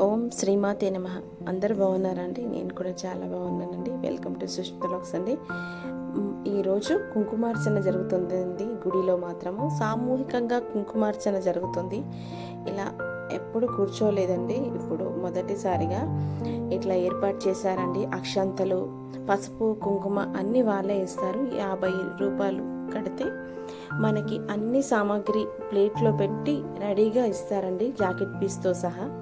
ఓం శ్రీమాతే నమ. అందరు బాగున్నారండి? నేను కూడా చాలా బాగున్నానండి. వెల్కమ్ టు సుష్మితలాక్స్ అండి. ఈరోజు కుంకుమార్చన జరుగుతుంది గుడిలో మాత్రము సామూహికంగా కుంకుమార్చన జరుగుతుంది. ఇలా ఎప్పుడు కూర్చోలేదండి. ఇప్పుడు మొదటిసారిగా ఇట్లా ఏర్పాటు చేశారండి. అక్షంతలు పసుపు కుంకుమ అన్ని వాళ్ళే ఇస్తారు. యాభై రూపాయలు కడితే మనకి అన్ని సామాగ్రి ప్లేట్లో పెట్టి రెడీగా ఇస్తారండి. జాకెట్ పీస్తో సహా.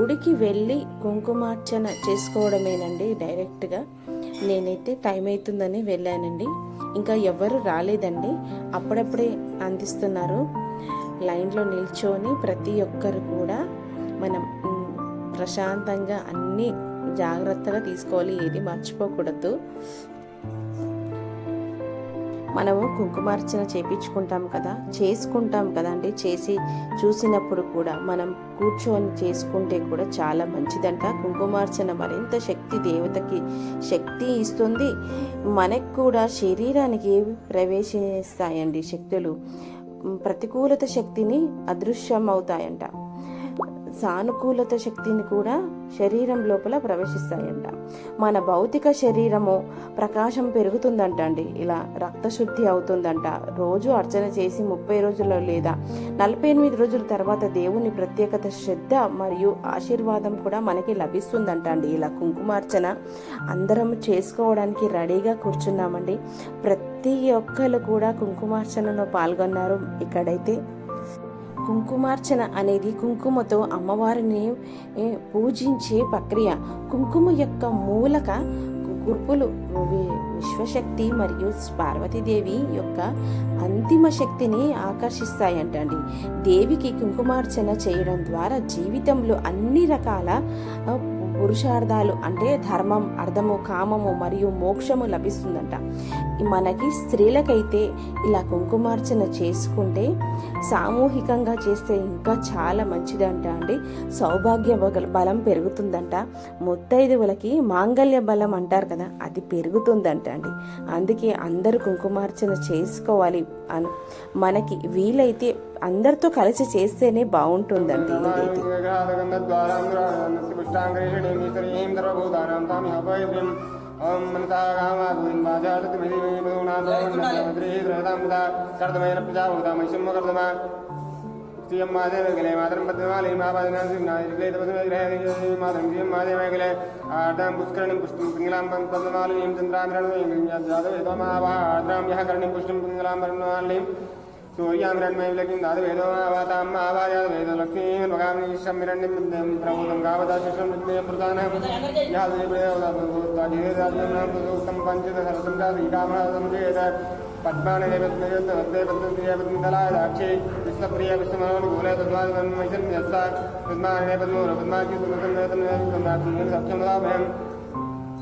గుడికి వెళ్ళి కుంకుమార్చన చేసుకోవడమేనండి డైరెక్ట్గా. నేనైతే టైం అవుతుందని వెళ్ళానండి. ఇంకా ఎవరు రాలేదండి. అప్పుడప్పుడే అందిస్తున్నారు. లైన్లో నిల్చొని ప్రతి ఒక్కరు కూడా మనం ప్రశాంతంగా అన్నీ జాగ్రత్తగా తీసుకోవాలి. ఏది మర్చిపోకూడదు. మనము కుంకుమార్చన చేపించుకుంటాం కదా చేసుకుంటాం కదండి చేసి చూసినప్పుడు కూడా మనం కూర్చొని చేసుకుంటే కూడా చాలా మంచిదంట. కుంకుమార్చన మరింత శక్తి దేవతకి శక్తి ఇస్తుంది. మనకు కూడా శరీరానికి ప్రవేశిస్తాయండి శక్తులు? ప్రతికూలత శక్తిని అదృశ్యం అవుతాయంట సానుకూలత శక్తిని కూడా శరీరం లోపల ప్రవేశిస్తాయంట. మన భౌతిక శరీరము ప్రకాశం పెరుగుతుందంట అండి ఇలా రక్తశుద్ధి అవుతుందంట. రోజు అర్చన చేసి ముప్పై రోజుల్లో లేదా నలభై ఎనిమిది రోజుల తర్వాత దేవుని ప్రత్యేకత శ్రద్ధ మరియు ఆశీర్వాదం కూడా మనకి లభిస్తుందంట అండి ఇలా కుంకుమార్చన అందరం చేసుకోవడానికి రెడీగా కూర్చున్నామండి. ప్రతి ఒక్కరు కూడా కుంకుమార్చనలో పాల్గొన్నారు. ఇక్కడైతే కుంకుమార్చన అనేది కుంకుమతో అమ్మవారిని పూజించే ప్రక్రియ. కుంకుమ యొక్క మూలక గుర్పులు విశ్వశక్తి మరియు పార్వతీదేవి యొక్క అంతిమ శక్తిని ఆకర్షిస్తాయంటండి. దేవికి కుంకుమార్చన చేయడం ద్వారా జీవితంలో అన్ని రకాల పురుషార్థాలు అంటే ధర్మం అర్థము కామము మరియు మోక్షము లభిస్తుందంట. మనకి స్త్రీలకైతే ఇలా కుంకుమార్చన చేసుకుంటే సామూహికంగా చేస్తే ఇంకా చాలా మంచిదంట అండి. సౌభాగ్య బలం పెరుగుతుందంట. ముత్తైదువులకి మాంగళ్య బలం అంటారు కదా అది పెరుగుతుందంట అండి. అందుకే అందరూ కుంకుమార్చన చేసుకోవాలి అను మనకి వీలైతే అందరితో కలిసి చేస్తేనే బాగుంటుందండి ఇదైతే. देवी श्रीं सर्वभूतानां तामिह पवित्रीम् ॐ मनसा कामागुणिन्वाचारतमिधिमहिमगुणान्तरमन्द्रिहिद्रतामृता कर्दमेन प्रजाभूता महिषम्म कर्दमा श्रियं मादेवगले मातरं पद्ममालीं मापादिनां श्रीनायकले तपसुग्रहे मातरं श्रियं मादेवगले आर्दां पुष्करणिं पुष्टं पिङ्गलां पद्ममालिनीं चन्द्रामिरणं जादवेतमावार्द्रां यः करणिं पुष्टं पिङ्गलां पद्ममालिनीं గావదాశిషం విద్మేయం ప్రధానం యాదేవేదం పంచద సరసం శ్రీకామహం చేత పద్మానదేవద్మయోద్దేవద్దేవద్మలాక్షి విశ్వప్రియ విశ్వమనోనుకూలే తద్మాదమైసం యస్త పద్మానే పద్మో పద్మాకి సత్యమదాభయం ప్రస్తుతాయి గోదాయి దందాయి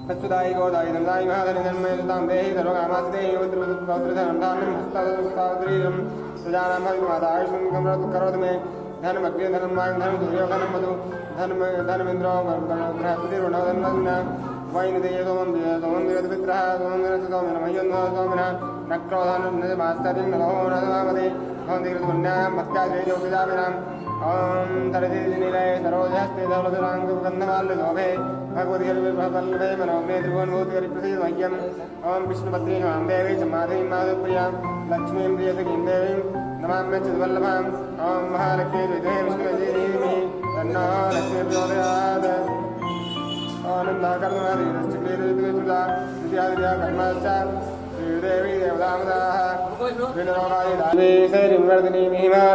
തസ്തുതായികോതായി നന്നായി മഹാധനന്മയതാം ദേഹി സർവകാമാസ്തേയോത്രൗത്രധാനം ഹസ്താദൃസാദ്രീയം പ്രജാനാമാതായുഷ്മം കരോത് മേ ധനം അഗ്നിധനന്മാൻ ധനം ദുര്യോധനം മധു ധനം ധനമിന്ദ്രോ ബൃഹസ്പതിരുണോധന്മന വൈനതേതോമം സോമം വിഗ്രഹ സോമം സോമന മയ്യൊന്നോ സോമന നക്രോധാനം മാസ്തര്യം നലോമനമതി ഭഗവതികൃതമുന്നാമത്യാശ്രീജോപിതാപിനാം ഓം തരതിനിലയ സരോജാസ്തേതാവലതുരാംഗന്ധമാലുലോഭേ ഭഗവതികൽപേ മനോമേ ധ്രുവോന്മൂർത്തികരിപ്രസീതമയ്യം ഓം വിഷ്ണുപത്രീ മാം ദേവീ സമാധീം മാധുപ്രിയാം ലക്ഷ്മീം പ്രിയസഖീം ദേവീം നമാമ്യ ചതുവല്ലഭാം ഓം മഹാലക്ഷ്മീ വിജയ വിഷ്ണുജീവി തന്നോ ലക്ഷ്മീ ജ്യോതിരാത് ആനന്ദ കർമ്മ ശ്രീ ലക്ഷ്മീ കർമ്മ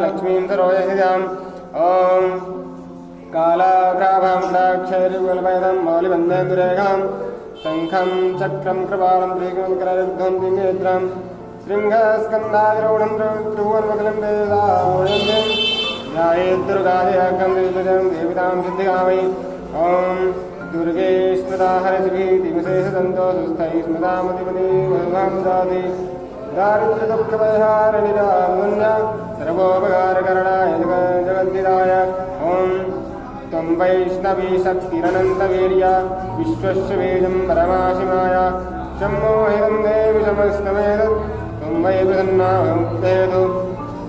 ലക്ഷ്മീം സരോജസിതാം ഓം കാലാഗ്രാഭം മൗലിബന്ധേന്ദുരേഖാം ശംഖം ചക്രം കൃപാണം ത്രീകുൽകരരുദ്ധം ലിംഗേന്ദ്രം ശൃംഗസ്കന്ധാതിരോണം ത്രിഭുവൻമകലം ദേവതാ ദേവിതാം സിദ്ധികാമൈ ഓം दुर्गे स्मृता हरसिभीतिविशेषसन्तोषस्थैः स्मृतामतिमने वल्भां दाति दारिद्र्यदुःखपरिहारनिरामुन्न सर्वोपकारकरणाय जगद्धिराय ॐ त्वं वैष्णवी शक्तिरनन्तवीर्या विश्वस्य वेदं परमाशिमाय सम्मोहितं देवि समस्तमेतत् त्वं वै प्रसन्ना मुक्तेतु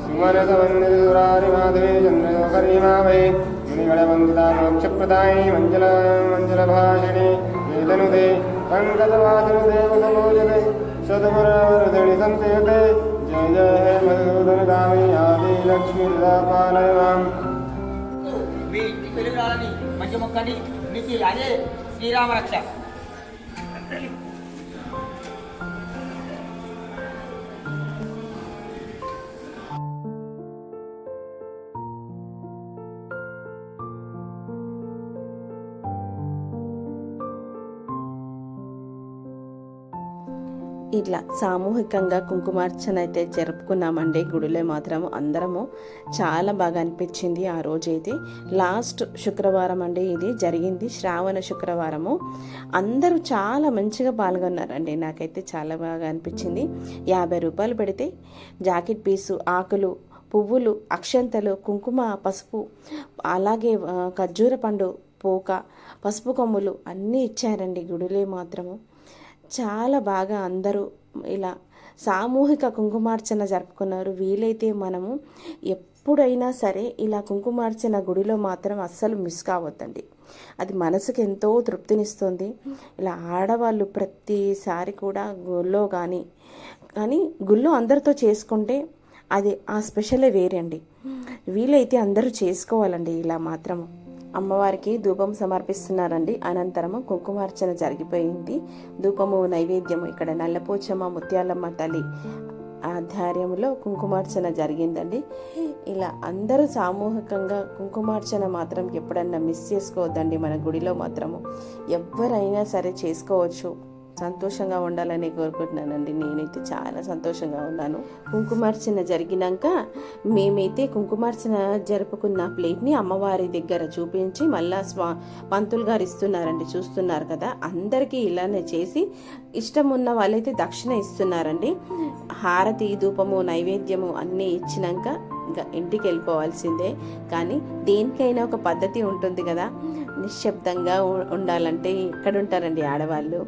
सुमनसवन्दिरारिमाधवे चन्द्रयोकरीमा वै मुनिगणवन्दिता मोक्षप्रदायिनी मञ्जल मञ्जलभाषिणी वेदनुदे पङ्कजवासुदेवसमोजते सद्गुरवरदणि सन्तेते जय जय हे मधुसूदनगामी आदि लक्ष्मी पालय माम् మీ ఇంటికి వెలుగు రాలని మంచి మొక్కండి మీకు అదే శ్రీరామ ఇట్లా సామూహికంగా కుంకుమార్చన అయితే జరుపుకున్నామండి. గుడిలో మాత్రం అందరము చాలా బాగా అనిపించింది ఆ రోజైతే. లాస్ట్ శుక్రవారం అండి ఇది జరిగింది శ్రావణ శుక్రవారము. అందరూ చాలా మంచిగా పాల్గొన్నారండి. నాకైతే చాలా బాగా అనిపించింది. యాభై రూపాయలు పెడితే జాకెట్ పీసు ఆకులు పువ్వులు అక్షంతలు కుంకుమ పసుపు అలాగే ఖర్జూర పండు పోక పసుపు కొమ్ములు అన్నీ ఇచ్చారండి. గుడులే మాత్రము చాలా బాగా అందరూ ఇలా సామూహిక కుంకుమార్చన జరుపుకున్నారు. వీలైతే మనము ఎప్పుడైనా సరే ఇలా కుంకుమార్చన గుడిలో మాత్రం అస్సలు మిస్ కావద్దండి. అది మనసుకు ఎంతో తృప్తినిస్తుంది. ఇలా ఆడవాళ్ళు ప్రతిసారి కూడా గుళ్ళో కానీ కానీ గుళ్ళో అందరితో చేసుకుంటే అది ఆ స్పెషలే వేరే అండి వీలైతే అందరూ చేసుకోవాలండి ఇలా మాత్రము. అమ్మవారికి ధూపం సమర్పిస్తున్నారండి. అనంతరము కుంకుమార్చన జరిగిపోయింది. ధూపము నైవేద్యము ఇక్కడ నల్లపోచమ్మ ముత్యాలమ్మ తల్లి ఆధ్వర్యంలో కుంకుమార్చన జరిగిందండి. ఇలా అందరూ సామూహికంగా కుంకుమార్చన మాత్రం ఎప్పుడన్నా మిస్ చేసుకోవద్దండి. మన గుడిలో మాత్రము ఎవరైనా సరే చేసుకోవచ్చు. సంతోషంగా ఉండాలని కోరుకుంటున్నానండి. నేనైతే చాలా సంతోషంగా ఉన్నాను. కుంకుమార్చన జరిగినాక మేమైతే కుంకుమార్చన జరుపుకున్న ప్లేట్ని అమ్మవారి దగ్గర చూపించి మళ్ళా స్వా పంతులు గారు ఇస్తున్నారండి. చూస్తున్నారు కదా? అందరికీ ఇలానే చేసి ఇష్టం ఉన్న వాళ్ళైతే దక్షిణ ఇస్తున్నారండి. హారతి ధూపము నైవేద్యము అన్నీ ఇచ్చినాక ఇంకా ఇంటికి వెళ్ళిపోవాల్సిందే. కానీ దేనికైనా ఒక పద్ధతి ఉంటుంది కదా? నిశ్శబ్దంగా ఉండాలంటే ఎక్కడుంటారండి ఆడవాళ్ళు.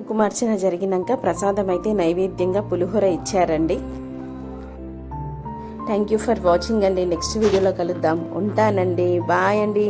ఎక్కడ ఉంటారండి జరిగినాక ప్రసాదం అయితే నైవేద్యంగా పులిహోర ఇచ్చారండి. థ్యాంక్ యూ ఫర్ వాచింగ్ అండి. నెక్స్ట్ వీడియోలో కలుద్దాం. ఉంటానండి. బాయ్ అండి.